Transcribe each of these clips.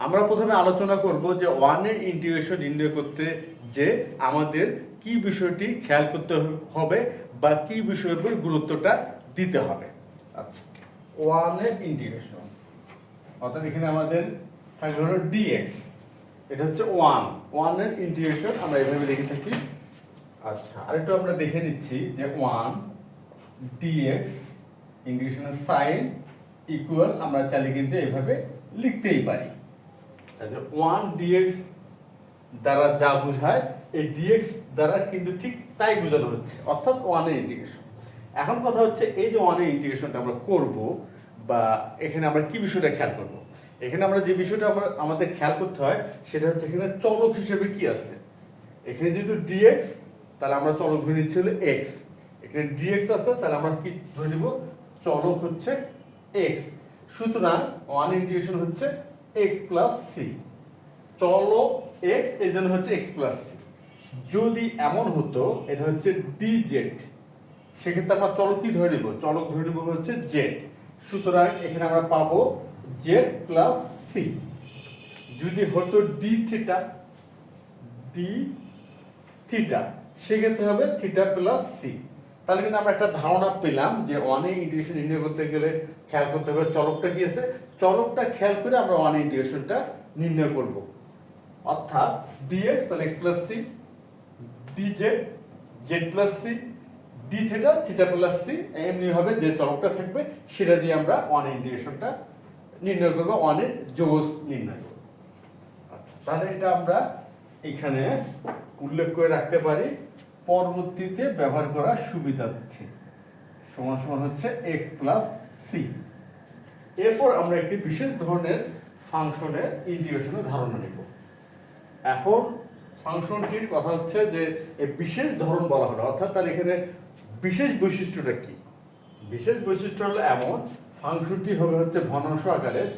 আমরা প্রথমে আলোচনা করব যে ওয়ানের ইন্টিগ্রেশন নির্ণয় করতে যে আমাদের কি বিষয়টি খেয়াল করতে হবে বা কি বিষয়ের উপর গুরুত্বটা দিতে হবে। আচ্ছা। ওয়ানের ইন্টিগ্রেশন অর্থাৎ এখানে আমাদের থাকবে হলো ডিএক্স এটা হচ্ছে ওয়ান ওয়ানের ইন্টিগ্রেশন আমরা এভাবে লিখে থাকি। আচ্ছা আরেকটু আমরা দেখে নিচ্ছি যে ওয়ান ডিএক্স ইন্টিগ্রেশনের সাইন ইকুয়াল আমরা চাইলে কিন্তু এভাবে লিখতেই পারি। ওয়ান ডিএক্স দ্বারা যা বোঝায়, এই ডিএক্স দ্বারা কিন্তু ঠিক তাই বোঝানো হচ্ছে। অর্থাৎ ওয়ানের ইন্টিগ্রেশন এখন কথা হচ্ছে, এই যে ওয়ানের ইন্টিগ্রেশনটা আমরা করব, বা এখানে আমরা কি বিষয়টা খেয়াল করব? এখানে আমরা যে বিষয়টা আমরা, আমাদের খেয়াল করতে হয়, সেটা হচ্ছে এখানে চলক হিসেবে কি আছে? এখানে যেহেতু ডিএক্স তাহলে আমরা চলক ধরে নিচ্ছি হলো এক্স এখানে ডিএক্স আছে, তাহলে আমরা কি ধরে নিব? চলক হচ্ছে এক্স সুতরাং ওয়ান ইন্টিগ্রেশন হচ্ছে এক্স প্লাস সি চলক এক্স এই জন্য হচ্ছে এক্স প্লাস সি যদি এমন হতো, এটা হচ্ছে ডি জেড সেক্ষেত্রে আমরা চলক কি ধরে নিব? চলক ধরে নিব হচ্ছে জেড সুতরাং এখানে আমরা পাবো জেড প্লাস সি যদি হতো ডি থিটা ডি থিটা সেক্ষেত্রে হবে থিটা প্লাস সি তাহলে কিন্তু আমরা একটা ধারণা পেলাম যে ওয়ান ইন্টিগ্রেশন নির্ণয় করতে গেলে খেয়াল করতে হবে চলকটা কি আছে? চলকটা খেয়াল করে আমরা ওয়ান ইন্টিগ্রেশনটা নির্ণয় করব। অর্থাৎ ডিএক্স তাহলে x plus c d z z plus c d theta theta plus c এমনি হবে যে চলকটা থাকবে সেটা দিয়ে আমরা ওয়ান ইন্টিগ্রেশনটা নির্ণয় করব ওয়ানের যোগ নির্ণয় করব। আচ্ছা তাহলে এটা আমরা এখানে উল্লেখ করে রাখতে পারি, পরবর্তীতে ব্যবহার করার সুবিধার্থে। সমান সমান হচ্ছে এক্স প্লাস সি এরপর আমরা একটি বিশেষ ধরনের ফাংশনের ইন্টিগ্রেশনের ধারণা নেব। এখন ফাংশনটির কথা হচ্ছে যে বিশেষ ধরন বলা হলো, অর্থাৎ তার এখানে বিশেষ বৈশিষ্ট্যটা কি? বিশেষ বৈশিষ্ট্য হলো এমন, ফাংশনটি হবে হচ্ছে ভনাংশ আকারের,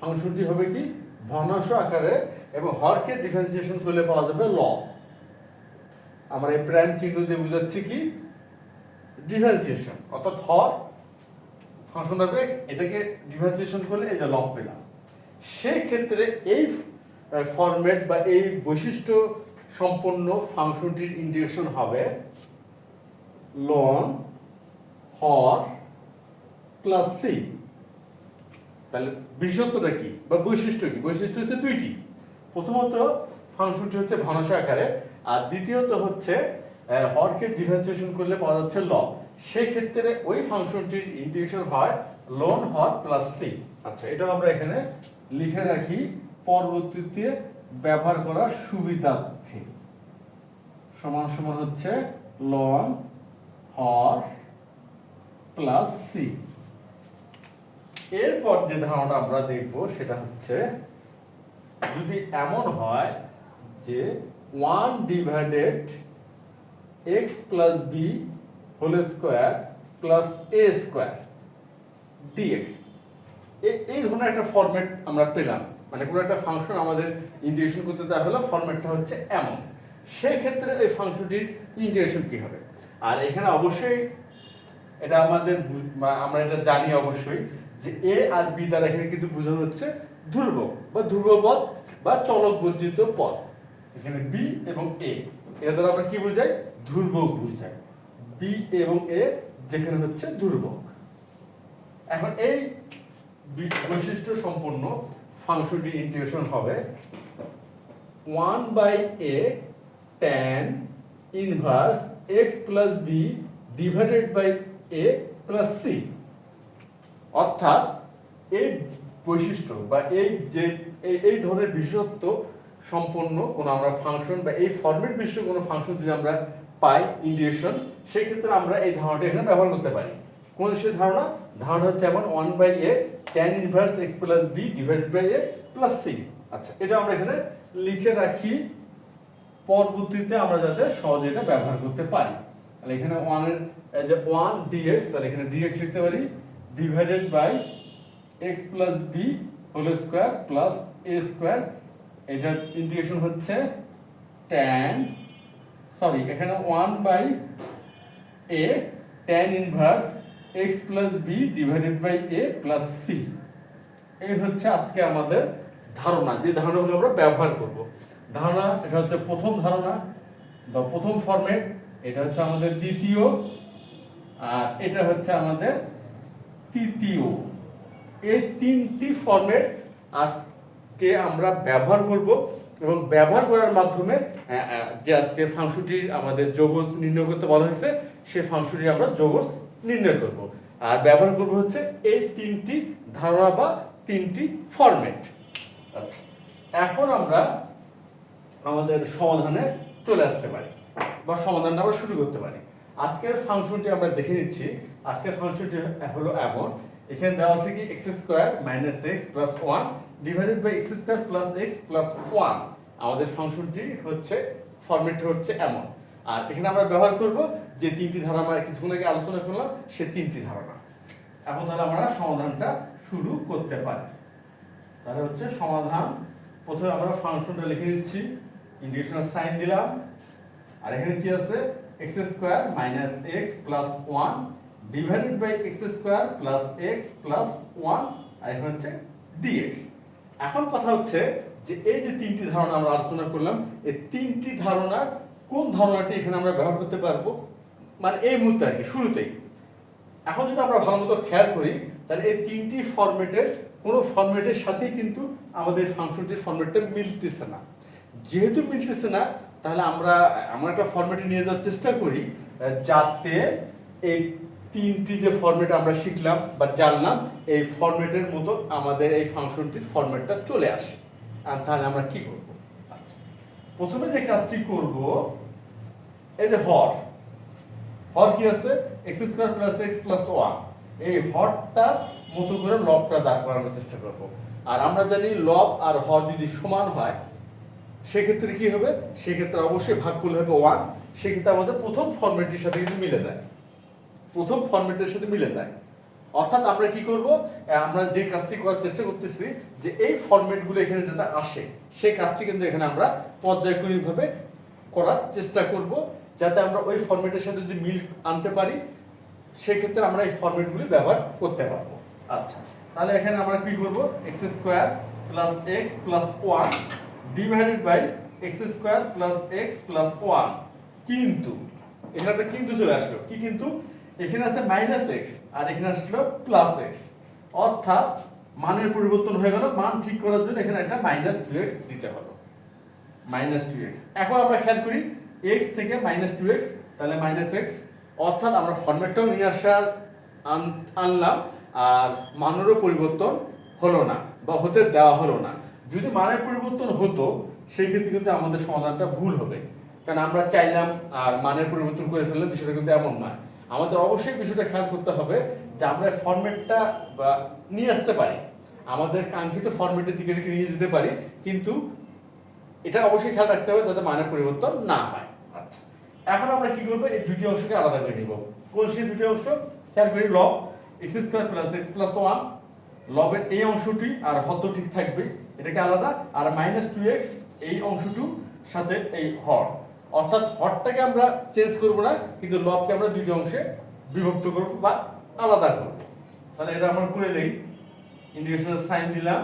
ফাংশনটি হবে কি? ভনাংশ আকারে এবং হরকে ডিফারেন্সিয়েশন করলে পাওয়া যাবে ল। আমরা এই প্রাইম চিহ্ন দিয়ে বুঝাচ্ছি কি? ডিফারেন্সিয়েশন অর্থাৎ হর ফাংশন অফ এক্স এটাকে ডিফারেন্সিয়েশন করলে এই যে লব পেলাম। সেই ক্ষেত্রে এই ফরম্যাট বা এই বৈশিষ্ট্য সম্পন্ন ফাংশনটির ইন্টিগ্রেশন হবে লন হর প্লাস সি তাহলে বিশেষত্বটা কি বা বৈশিষ্ট্য কি? বৈশিষ্ট্য হচ্ছে দুইটি। প্রথমত ফাংশনটি হচ্ছে ভানস আকারে, আর দ্বিতীয়ত হচ্ছে হরকে ডিফারেন্সিয়েশন করলে পাওয়া যাচ্ছে ল সেই ক্ষেত্রে ওই ফাংশনটির ইন্টিগ্রেশন হয় লন হর প্লাস সি আচ্ছা এটা আমরা এখানে লিখে রাখি, পরবর্তীতে ব্যবহার করার সুবিধার্থে। সমান সমান হচ্ছে লন হর প্লাস সি এরপর যে ধারণাটা আমরা দেখব, সেটা হচ্ছে যদি এমন হয় যে one divided x plus b whole square plus a square d x. এই ধরনের একটা ফরম্যাট আমরা পেলাম। মানে কোনো একটা ফাংশন আমাদের ইন্টিগ্রেশন করতে দেওয়া হলো, ফরম্যাটটা হচ্ছে এমন। সেই ক্ষেত্রে এই ফাংশনটির ইন্টিগ্রেশন কী হবে? আর এখানে অবশ্যই এটা আমাদের আমরা এটা জানি অবশ্যই যে এ আর বি দ্বারা এখানে কিন্তু বোঝানো হচ্ছে ধ্রুবক বা ধ্রুবপদ বা চলক বর্জিত পদ। এখানে বি এবং এ এটা দ্বারা আমরা কি বোঝাই? ধ্রুবক বুঝাই। বি এবং এ যেখানে হচ্ছে ধ্রুবক। এখন এই বৈশিষ্ট্য সম্পন্ন ফাংশনটি ইন্টিগ্রেশন হবে one by a tan inverse x plus b divided by a plus c অর্থাৎ এই বৈশিষ্ট্য বা এই যে এই ধরনের বিশেষত্ব সম্পন্ন কোনো আমরা ফাংশন বা এই ফরম্যাট বিশিষ্ট কোনো ফাংশন যদি আমরা পাই ইন্ডিকেশন সেই ক্ষেত্রে আমরা এই ধারণাটা এখানে ব্যবহার করতে পারি। কোন সে ধারণা? ধারণা হচ্ছে এমন one by a tan inverse x plus b divided by a plus c আচ্ছা এটা আমরা এখানে লিখে রাখি। পরবর্তীতে আমরা যাতে সহজে এটা ব্যবহার করতে পারি। তাহলে এখানে ওয়ানের যে ওয়ান ডিএক্স তাহলে এখানে ডিএক্স লিখতে পারি। Divided by x plus b whole square plus a square এটার ইন্টিগ্রেশন হচ্ছে ট্যান সরি এখানে one by a tan inverse x plus b divided by a plus c এই হচ্ছে আজকে আমাদের ধারণা, যে ধারণাগুলো আমরা ব্যবহার করব। ধারণা, এটা হচ্ছে প্রথম ধারণা বা প্রথম ফরম্যাট এটা হচ্ছে আমাদের দ্বিতীয়, আর এটা হচ্ছে আমাদের তৃতীয়। এই তিনটি ফরম্যাট আজকে আমরা ব্যবহার করব। এবং ব্যবহার করার মাধ্যমে যে আজকে ফাংশনটির আমাদের যৌগজ নির্ণয় করতে বলা হয়েছে সেই ফাংশনটির আমরা যৌগজ নির্ণয় করব। আর ব্যবহার করব হচ্ছে এই তিনটি ধারণা বা তিনটি ফরম্যাট আচ্ছা এখন আমরা আমাদের সমাধানে চলে আসতে পারি, বা সমাধানটা আমরা শুরু করতে পারি। আজকের ফাংশনটি আমরা দেখে নিচ্ছি। আজকের ফাংশনটি হলো এমন এখানে দেওয়া আছে কি? X square minus x plus one divided by x square plus x plus one আমাদের ফাংশনটি হচ্ছে ফর্মেটটি হচ্ছে এমন। আর এখানে আমরা ব্যবহার করব যে তিনটি ধারণা আমরা কিছুক্ষণ আগে আলোচনা করলাম, সে তিনটি ধারণা। এখন তাহলে আমরা সমাধানটা শুরু করতে পারি। তাহলে হচ্ছে সমাধান। প্রথমে আমরা ফাংশনটা লিখে নিচ্ছি। ইন্টিগ্রেশনের সাইন দিলাম। আর এখানে কি আছে? X square minus x plus one divided by x square plus x plus one আর এখানে হচ্ছে ডিএক্স এখন কথা হচ্ছে যে এই যে তিনটি ধারণা আমরা আলোচনা করলাম, এই তিনটি ধারণার কোন ধারণাটি এখানে আমরা ব্যবহার করতে পারব? মানে এই মুহূর্তে আর কি, শুরুতেই। এখন যদি আমরা ভালো মতো খেয়াল করি, তাহলে এই তিনটি ফরম্যাটের কোনো ফরম্যাটের সাথেই কিন্তু আমাদের ফাংশনটির ফরম্যাটটা মিলতেছে না। যেহেতু মিলতেছে না, তাহলে আমরা এমন একটা ফরম্যাটে নিয়ে যাওয়ার চেষ্টা করি, যাতে এই তিনটি যে ফরম্যাট আমরা শিখলাম বা জানলাম, এই ফরম্যাটের মতো আমাদের এই ফাংশনটির ফরম্যাটটা চলে আসে। আর তাহলে আমরা কি করব? আচ্ছা প্রথমে যে কাজটি করব, এই যে হর। হর কি আছে? X square plus x plus one এই হরটার মতো করে লবটা দাঁড় করানোর চেষ্টা করব। আর আমরা জানি লব আর হর যদি সমান হয়, সেক্ষেত্রে কি হবে? সেক্ষেত্রে অবশ্যই ভাগ করলে হবে ওয়ান সেক্ষেত্রে আমাদের প্রথম ফর্মেটটির সাথে কিন্তু মিলে যায়। প্রথম ফর্মেটের সাথে মিলে যায়। অর্থাৎ আমরা কি করব? আমরা যে কাজটি করার চেষ্টা করতেছি, যে এই ফরম্যাটগুলো এখানে যাতে আসে, সেই কাজটি কিন্তু এখানে আমরা পর্যায়ক্রমিকভাবে করার চেষ্টা করব, যাতে আমরা ওই ফরম্যাটের সাথে যদি মিল আনতে পারি, সেক্ষেত্রে আমরা এই ফরম্যাটগুলি ব্যবহার করতে পারব। আচ্ছা তাহলে এখানে আমরা কি করব? X square plus x plus one divided by x square plus x plus one কিন্তু, এখানে একটা কিন্তু চলে আসলো। কি কিন্তু? এখানে আছে মাইনাস এক্স আর এখানে আসলো প্লাস এক্স অর্থাৎ মানের পরিবর্তন হয়ে গেল, মান ঠিক করার জন্য এখানে একটা মাইনাস টু এক্স দিতে হলো। মাইনাস টু এক্স এখন আমরা খেয়াল করি এক্স থেকে মাইনাস টু এক্স তাহলে মাইনাস এক্স অর্থাৎ আমরা ফরম্যাটটাও নিয়ে আসার আনলাম, আর মানেরও পরিবর্তন হলো না, বা হতে দেওয়া হলো না। যদি মানের পরিবর্তন হতো, সেই ক্ষেত্রে কিন্তু আমাদের সমাধানটা ভুল হবে। কারণ আমরা চাইলাম আর মানের পরিবর্তন করে ফেললাম বিষয়টা কিন্তু এমন নয়। আমাদের অবশ্যই বিষয়টা খেয়াল করতে হবে যে আমরা ফরম্যাটটা বা নিয়ে আসতে পারি। আমাদের কাঙ্ক্ষিত ফরম্যাটের দিকে নিয়ে যেতে পারি কিন্তু এটা অবশ্যই খেয়াল রাখতে হবে যাতে মানের পরিবর্তন না হয়। আচ্ছা। এখন আমরা কি করব? এই দুটি অংশকে আলাদা করে নিব। কোন সেই দুটি অংশ? খেয়াল করি লব x square plus x plus one লবের এই অংশটি আর হত ঠিক থাকবে এটাকে আলাদা আর মাইনাস টু এক্স এই অংশটু সাথে এই হর। অর্থাৎ হরটাকে আমরা চেঞ্জ করব না, কিন্তু লবকে আমরা দুটি অংশে বিভক্ত করব বা আলাদা করব। তাহলে এটা আমরা করে দেই। ইন্টিগ্রেশনের সাইন দিলাম।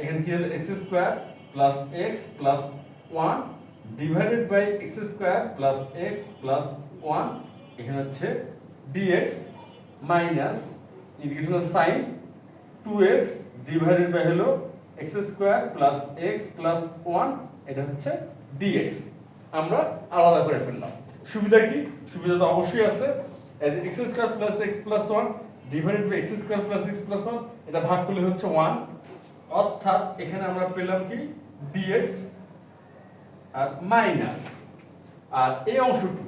এখানে কি হলো? X square plus x plus one divided by x square plus x plus one এখানে হচ্ছে ডিএক্স মাইনাস ইন্টিগ্রেশনের sign two x divided by হলো x square plus x plus one এটা হচ্ছে ডিএক্স আমরা আলাদা করে ফেললাম। সুবিধা কি? সুবিধা তো অবশ্যই আছে। As x square plus x plus one divided by x square plus x plus one এটা ভাগ করলে হচ্ছে ওয়ান অর্থাৎ এখানে আমরা পেলাম কি? ডিএক্স আর মাইনাস আর এই অংশটুকু।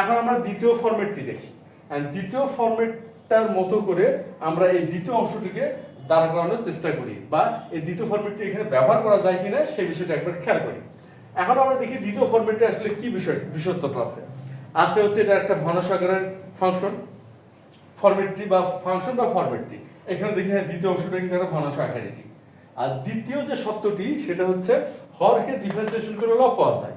এখন আমরা দ্বিতীয় ফরম্যাটটি দেখি। দ্বিতীয় ফরম্যাটটার মতো করে আমরা এই দ্বিতীয় অংশটিকে দাঁড় করানোর চেষ্টা করি। বা এই দ্বিতীয় ফরম্যাটটি এখানে ব্যবহার করা যায় কিনা, সেই বিষয়টা একবার খেয়াল করি। এখন আমরা দেখি দ্বিতীয় ফরম্যাটে আসলে কি বিষয় বিষয়ত্বটা আছে। আছে হচ্ছে এটা একটা ঘনসাগরের ফাংশন ফরম্যাটটি বা ফাংশন বা ফরম্যাটটি এখানে দেখি হ্যাঁ দ্বিতীয় অংশটা কিন্তু একটা ঘনাংশ আকারেরই আর দ্বিতীয় যে সত্যটি, সেটা হচ্ছে হরকে ডিফারেন্সিয়েশন করে লব পাওয়া যায়।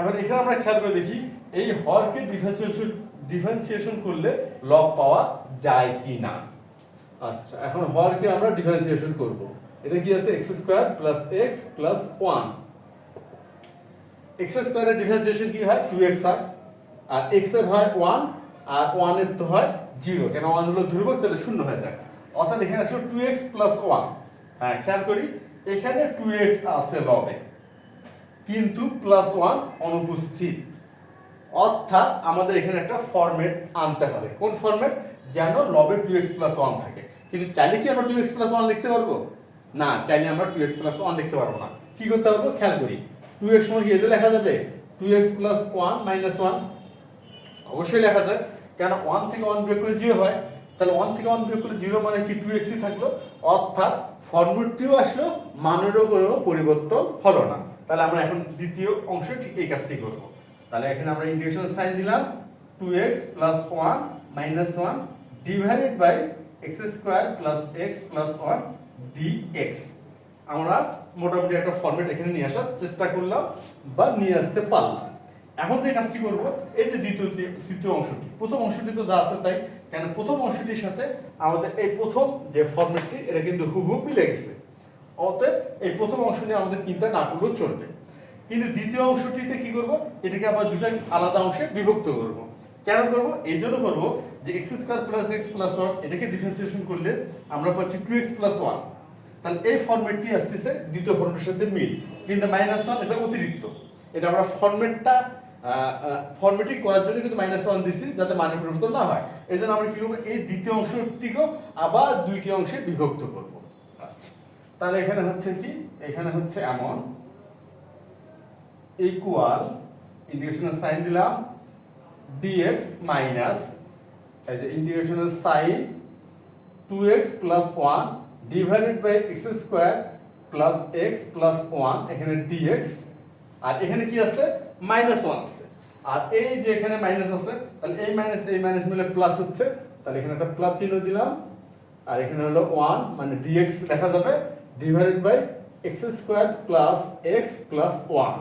এখন এখানে আমরা খেয়াল করে দেখি, এই হরকে ডিফারেন্সিয়েশন ডিফারেন্সিয়েশন করলে লব পাওয়া যায় কি না? আচ্ছা এখন হরকে আমরা ডিফারেন্সিয়েশন করব। এটা কি আছে? X square plus x plus one x স্কোয়ারের ডিফারেন্সিয়েশন কি হয়? টু এক্স হয়। আর এক্সের হয় ওয়ান আর ওয়ানের তো হয় জিরো কেন ওয়ান হলো ধ্রুবক? তাহলে শূন্য হয়ে যায়। অর্থাৎ এখানে আসলে টু এক্স প্লাস ওয়ান হ্যাঁ খেয়াল করি, এখানে টু এক্স আছে লবে। কিন্তু প্লাস ওয়ান অনুপস্থিত। অর্থাৎ আমাদের এখানে একটা ফরম্যাট আনতে হবে। কোন ফরম্যাট যেন লবে টু এক্স প্লাস ওয়ান থাকে। কিন্তু চাইলে কি আমরা টু এক্স প্লাস ওয়ান লিখতে পারব? না, চাইলে আমরা টু এক্স প্লাস ওয়ান লিখতে পারব না। কি করতে পারব খেয়াল করি। টু এক্স সময় কি? এতে লেখা যাবে two x plus one minus one অবশ্যই লেখা যায়। কেন? ওয়ান থেকে ওয়ান বিয়োগ করে জিরো হয়। তাহলে ওয়ান থেকে ওয়ান বিয়োগ করে জিরো মানে কি? টু এক্সই থাকল। অর্থাৎ ফর্মুটটিও আসলো, মানেরও কোনো পরিবর্তন হলো না। তাহলে আমরা এখন দ্বিতীয় অংশ ঠিক এই কাজটি করব। তাহলে এখানে আমরা ইন্টিগ্রেশন সাইন দিলাম। Two x plus one minus one divided by x square plus x plus one d x আমরা মোটামুটি একটা ফর্মেট এখানে নিয়ে আসার চেষ্টা করলাম বা নিয়ে আসতে পারলাম। এখন যে কাজটি করব, এই যে দ্বিতীয় তৃতীয় অংশটি। প্রথম অংশটি তো যা আছে তাই। কেন প্রথম অংশটির সাথে আমাদের এই প্রথম যে ফর্মেটটি এটা কিন্তু হুবহু মিলে গেছে। অতএব এই প্রথম অংশ নিয়ে আমাদের চিন্তা না করলেও চলবে। কিন্তু দ্বিতীয় অংশটিতে কি করব? এটাকে আমরা দুটা আলাদা অংশে বিভক্ত করব। কেন করব? এই জন্য করব যে x square plus x plus one এটাকে ডিফারেন্সিয়েশন করলে আমরা পাচ্ছি টু এক্স প্লাস ওয়ান তাহলে এই ফর্মেটটি আসতেছে দ্বিতীয় ফর্মেটের সাথে মিল। কিন্তু মাইনাস ওয়ান এটা অতিরিক্ত। এটা আমরা ফর্মেটটা ফর্মেটিং করার জন্য কিন্তু মাইনাস ওয়ান দিচ্ছি যাতে মানে পরিবর্তন না হয়। এই জন্য আমরা কি করব? এই দ্বিতীয় অংশটিকেও আবার দুইটি অংশে বিভক্ত করব। আচ্ছা। তাহলে এখানে হচ্ছে কি? এখানে হচ্ছে এমন। ইকুয়াল ইন্টিগ্রেশনের সাইন দিলাম। dx মাইনাস এই যে ইন্টিগ্রেশনের sign two x plus 1 divided by x square plus x plus one এখানে dx, আর এখানে কি আছে? মাইনাস ওয়ান আছে। আর এই যে এখানে মাইনাস আছে, তাহলে এই মাইনাস এই মাইনাস মিলে প্লাস হচ্ছে। তাহলে এখানে একটা প্লাস চিহ্ন দিলাম। আর এখানে হলো ওয়ান মানে dx লেখা যাবে। Divided by x square plus x plus one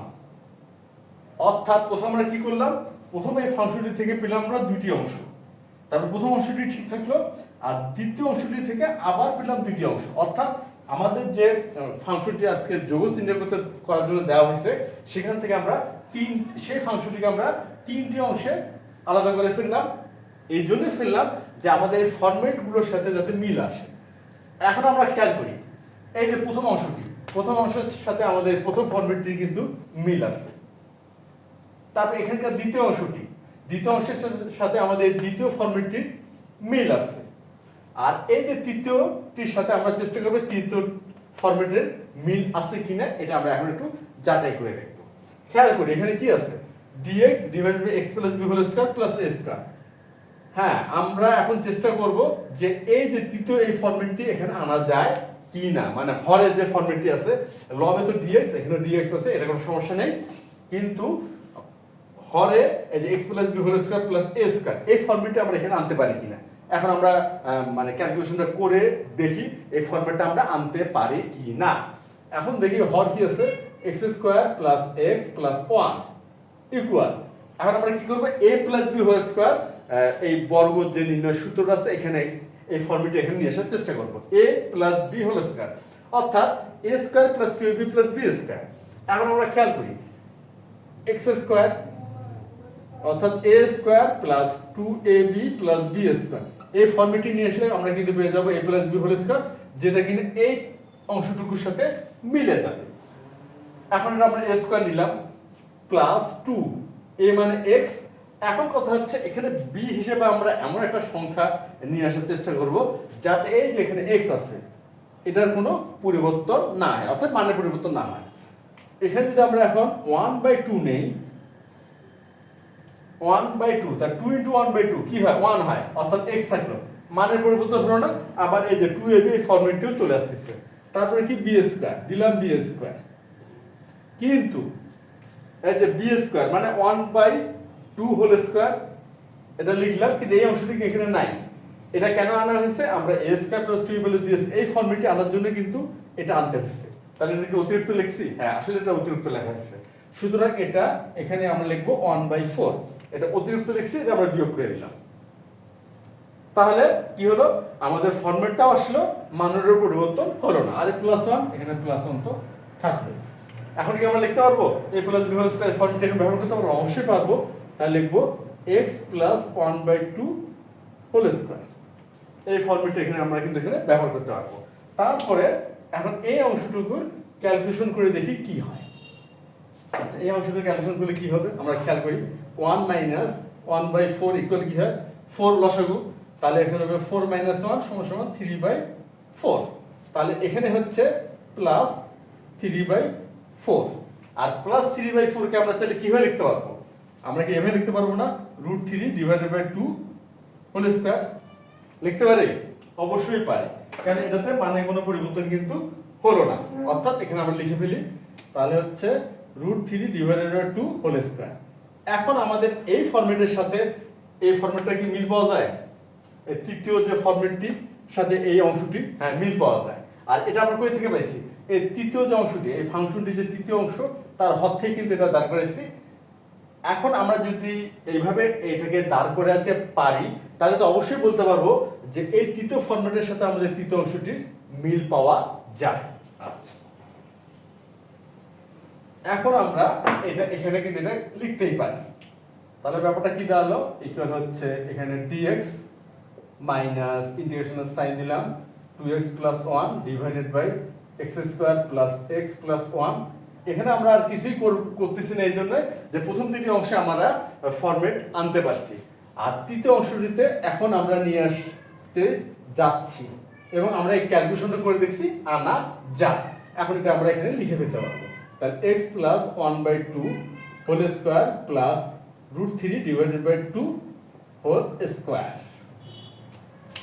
অর্থাৎ প্রথম আমরা কি করলাম? প্রথমে এই ফাংশনটি থেকে পেলাম আমরা দুটি অংশ। তারপর প্রথম অংশটি ঠিক থাকল, আর দ্বিতীয় অংশটি থেকে আবার পেলাম দ্বিতীয় অংশ। অর্থাৎ আমাদের যে ফাংশনটি আজকে যোগ চিহ্নিত করতে, করার জন্য দেওয়া হয়েছে, সেখান থেকে আমরা তিন, সেই ফাংশনটিকে আমরা তিনটি অংশে আলাদা করে ফেললাম। এই জন্যই ফেললাম যে আমাদের এই ফরম্যাটগুলোর সাথে যাতে মিল আসে। এখন আমরা খেয়াল করি, এই যে প্রথম অংশটি, প্রথম অংশের সাথে আমাদের প্রথম ফরম্যাটটির কিন্তু মিল আছে। তারপর এখানকার দ্বিতীয় অংশটি দ্বিতীয় অংশের সাথে- আমাদের দ্বিতীয় ফর্মেটটির মিল আছে। আর এই যে তৃতীয়টির সাথে আমরা চেষ্টা করব তৃতীয় ফর্মেটের মিল আছে কিনা, এটা আমরা এখন একটু যাচাই করে দেখব। খেয়াল করি, এখানে কি আছে? dx divided by x plus b whole square plus a square হ্যাঁ আমরা এখন চেষ্টা করব যে এই যে তৃতীয় এই ফর্মেটটি এখানে আনা যায় কি না মানে হরের যে ফর্মেটটি আছে, লবে তো dx, এখানে dx আছে, এটা কোনো সমস্যা নেই। কিন্তু হরে এই যে x plus b whole square plus a square এই ফর্মেটটা আমরা এখানে আনতে পারি কিনা? এখন আমরা মানে ক্যালকুলেশনটা করে দেখি এই ফর্মেটটা আমরা আনতে পারি কি না এখন দেখি হর কি আছে? X square plus x plus one equal এখন আমরা কি করব? A plus b whole square এই বর্গ যে নির্ণয় সূত্রটা আছে, এখানে এই ফর্মেটটা এখানে নিয়ে আসার চেষ্টা করব। A plus b whole square অর্থাৎ a square plus two b plus b square এখন আমরা খেয়াল করি এক্স স্কয়ার অর্থাৎ a square plus two a b plus b square এই ফর্মেটটি নিয়ে এসে আমরা কিন্তু পেয়ে যাব a plus b whole square যেটা কিনা এই অংশটুকুর সাথে মিলে যাবে। এখন আমরা এ স্কোয়ার নিলাম প্লাস টু এ মানে এক্স এখন কথা হচ্ছে এখানে বি হিসেবে আমরা এমন একটা সংখ্যা নিয়ে আসার চেষ্টা করব, যাতে এই যে এখানে এক্স আছে, এটার কোনো পরিবর্তন না হয়, অর্থাৎ মানে পরিবর্তন না হয়। এখানে যদি আমরা এখন ওয়ান বাই টু নেই ওয়ান বাই টু তার two into one by two কি হয়? ওয়ান হয়। অর্থাৎ এক্স থাকল। মানের পরিবর্তন হলো না, আবার এই যে টু এ বি ফর্মেটটিও চলে আসতেছে। তারপরে কি বি স্কোয়ার দিলাম বি স্কোয়ার কিন্তু এই যে বি স্কোয়ার মানে one by two whole square এটা লিখলাম, কিন্তু এই অংশটি এখানে নাই? এটা কেন আনা হয়েছে? আমরা এ স্কোয়ার প্লাস টু বলে দিয়েছি এই ফর্মেটটি আনার জন্য কিন্তু এটা আনতে হচ্ছে তাহলে এটা কি অতিরিক্ত লিখছি? হ্যাঁ আসলে এটা অতিরিক্ত লেখা হয়েছে। সুতরাং এটা এখানে আমরা লিখব ওয়ান বাই ফোর এটা অতিরিক্ত দেখছি এটা আমরা বিয়োগ করে দিলাম। তাহলে কি হলো? আমাদের ফরম্যাটটাও আসলো, মানের পরিবর্তন হলো না। আর প্লাস ওয়ান এখানে প্লাস ওয়ান তো থাকবে। এখন কি আমরা লিখতে পারব? এ প্লাস বি হোল ফর্মটাকে ব্যবহার করতে আমরা অবশ্যই পারব। তাহলে লিখব x plus one by two whole square এই ফর্মেটটা এখানে আমরা কিন্তু এখানে ব্যবহার করতে পারব। তারপরে এখন এই অংশটুকুর ক্যালকুলেশন করে দেখি কি হয়। আচ্ছা এই অংশটুকু ক্যালকুলেশন করলে কি হবে? আমরা খেয়াল করি one minus one by four equal কি হয়? ফোর লসাগু। তাহলে এখানে হবে ফোর মাইনাস ওয়ান সমান সমান থ্রি বাই ফোর তাহলে এখানে হচ্ছে প্লাস থ্রি বাই ফোর আর প্লাস থ্রি বাই ফোরকে আমরা চাইলে কীভাবে লিখতে পারব? আমরা কি এভাবে লিখতে পারব না? Root three divided by two whole square লিখতে পারি? অবশ্যই পারি। কারণ এটাতে মানে কোনো পরিবর্তন কিন্তু হলো না। অর্থাৎ এখানে আমরা লিখে ফেলি। তাহলে হচ্ছে root three divided by two whole square এখন আমাদের এই ফরম্যাটের সাথে এই ফরম্যাটটা কি মিল পাওয়া যায়? এই তৃতীয় যে ফরম্যাটটি সাথে এই অংশটি হ্যাঁ মিল পাওয়া যায়। আর এটা আমরা কই থেকে পাইছি? এই তৃতীয় যে অংশটি, এই ফাংশনটি যে তৃতীয় অংশ, তার হদ থেকে কিন্তু এটা দাঁড় করাইছি এখন আমরা যদি এইভাবে এটাকে দাঁড় করাতে পারি, তাহলে তো অবশ্যই বলতে পারব যে এই তৃতীয় ফরম্যাটের সাথে আমাদের তৃতীয় অংশটির মিল পাওয়া যায়। আচ্ছা। এখন আমরা এটা, এখানে কিন্তু এটা লিখতেই পারি। তাহলে ব্যাপারটা কি দাঁড়াল? ইকুয়াল হচ্ছে, এখানে ডিএক্স মাইনাস ইন্টিগ্রেশনের সাইন দিলাম। Two x plus one divided by x square plus x plus one এখানে আমরা আর কিছুই কর- করতেছি না এই জন্য যে প্রথম দুটি অংশে আমরা ফরম্যাট আনতে পারছি। আর তৃতীয় অংশটিতে এখন আমরা নিয়ে আসতে যাচ্ছি। এবং আমরা এই ক্যালকুলেশনটা করে দেখছি, আনা যা। এখন এটা আমরা এখানে লিখে ফেলতে পারব। তাহলে x plus one by two whole square plus root three divided by two whole square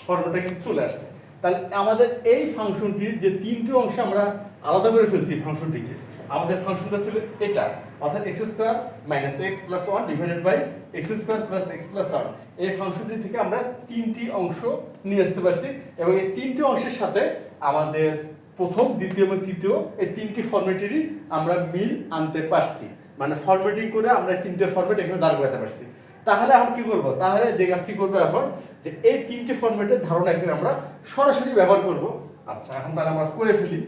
ফর্মুলাটা কিন্তু চলে আসছে। তাহলে আমাদের এই ফাংশনটির যে তিনটি অংশে আমরা আলাদা করে ফেলছি ফাংশনটিকে, আমাদের ফাংশনটা ছিল এটা, অর্থাৎ x square minus x plus one divided by x square plus x plus one এই ফাংশনটি থেকে আমরা তিনটি অংশ নিয়ে আসতে পারছি এবং এই তিনটি অংশের সাথে আমাদের প্রথম, দ্বিতীয় এবং তৃতীয় এই তিনটি ফর্মেটেরই আমরা মিল আনতে পারছি। মানে ফর্মেটিং করে আমরা তিনটে ফরম্যাট এখানে দাঁড় করাতে পারছি। তাহলে এখন কি করব? তাহলে যে কাজটি করব এখন, যে এই তিনটে ফর্মেটের ধারণা এখানে আমরা সরাসরি ব্যবহার করব। আচ্ছা এখন তাহলে আমরা করে ফেলি।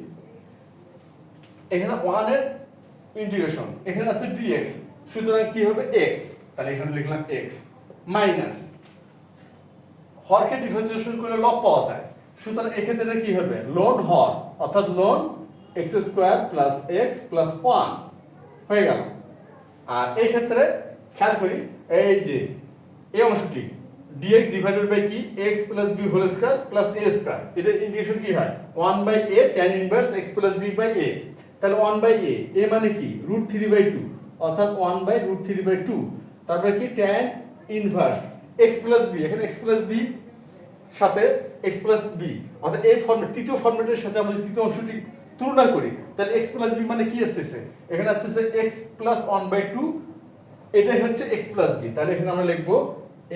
এখানে ওয়ানের ইন্টিগ্রেশন এখানে আছে ডিএক্স সুতরাং কি হবে এক্স তাহলে এখানে লিখলাম এক্স মাইনাস হরকে ডিফারেন্সিয়েশন করলে লব পাওয়া যায়। সুতরাং এক্ষেত্রে কি হবে? লোন হর। অর্থাৎ ln x square plus x plus one হয়ে গেল। আর এই ক্ষেত্রে খেয়াল করি, এই যে, এই অংশটি dx ডিভাইডেড বাই কি? X plus b whole square plus a square এটা ইন্টিগ্রেশন কি হয়? One by a tan inverse x plus b by a তাহলে ওয়ান বাই এ এ মানে কি? রুট থ্রি বাই টু অর্থাৎ one by root three by two তারপরে কি? tan inverse x plus b এখানে x প্লাস b, সাথে x plus b. অর্থাৎ এই ফর্মেট তৃতীয় ফর্মেটের সাথে আমরা তৃতীয় অংশটি তুলনা করি, তাহলে এক্স প্লাস বি মানে কি আসতেছে? এখানে আসতেছে x plus one by two এটাই হচ্ছে এক্স প্লাস বি তাহলে এখানে আমরা লিখব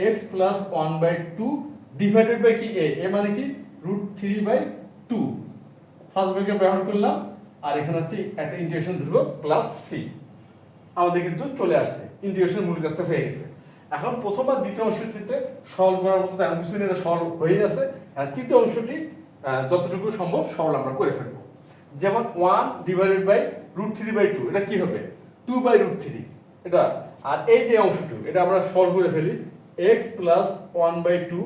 x plus one by two divided by কি? এ এ মানে কি? Root three by two first ব্রেকে ব্যবহার করলাম, আর এখানে হচ্ছে একটা ইন্টিগ্রেশন ধ্রুবক প্লাস সি আমাদের কিন্তু চলে আসছে ইন্টিগ্রেশন মূল কাজটা হয়ে গেছে। এখন প্রথম আর দ্বিতীয় অংশটিতে সরল করার মতো তেমন কিছু সরল হয়ে গেছে তৃতীয় অংশটি যতটুকু সম্ভব সরল আমরা করে ফেলব। যেমন one divided by root three by two এটা কি হবে? টু বাই রুট থ্রি এটা, আর এই যে অংশটুকু, এটা আমরা সরল করে ফেলি x plus one by two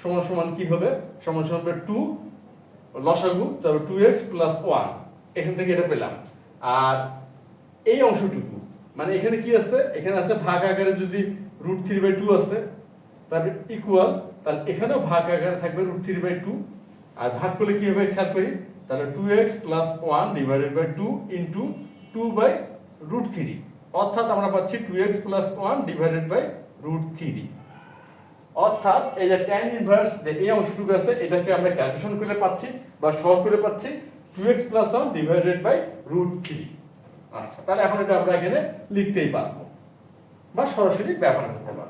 সমান সমান কি হবে? সমান সমান হবে টু লসাগু, তারপর টু এক্স প্লাস ওয়ান এখান থেকে এটা পেলাম। আর এই অংশটুকু মানে এখানে কি আছে? এখানে আছে ভাগ আকারে যদি রুট থ্রি বাই টু আছে তারপরে ইকুয়াল তাহলে এখানেও ভাগ আকারে থাকবে রুট থ্রি বাই টু আর ভাগ করলে কি হবে? খেয়াল করি, তাহলে two x plus one divided by two into two by root three অর্থাৎ আমরা পাচ্ছি two x plus one divided by root three অর্থাৎ এই যে ট্যান ইনভার্স যে এই অংশটুকু আছে, এটাকে আমরা ক্যালকুলেশন করে পাচ্ছি বা সলভ করে পাচ্ছি two x plus one divided by root three আচ্ছা তাহলে এখন এটা আমরা এখানে লিখতেই পারব বা সরাসরি ব্যবহার করতে পারব।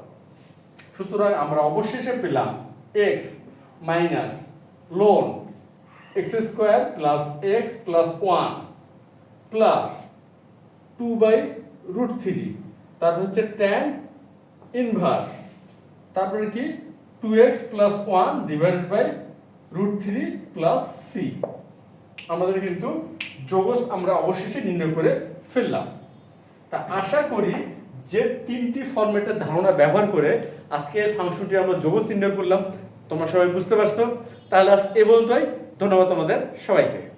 সুতরাং আমরা অবশেষে পেলাম x minus ln x square plus x plus one plus two by root three তারপর হচ্ছে ট্যান ইনভার্স তারপরে কি? Two x plus one divided by root three plus c আমাদের কিন্তু যোগস আমরা অবশেষে নির্ণয় করে ফেললাম। তা আশা করি যে তিনটি ফরম্যাটের ধারণা ব্যবহার করে আজকে ফাংশনটি আমরা যোগ চিহ্ন করলাম। তোমরা সবাই বুঝতে পারছ? তাহলে আজ এ পর্যন্তই। ধন্যবাদ তোমাদের সবাইকে।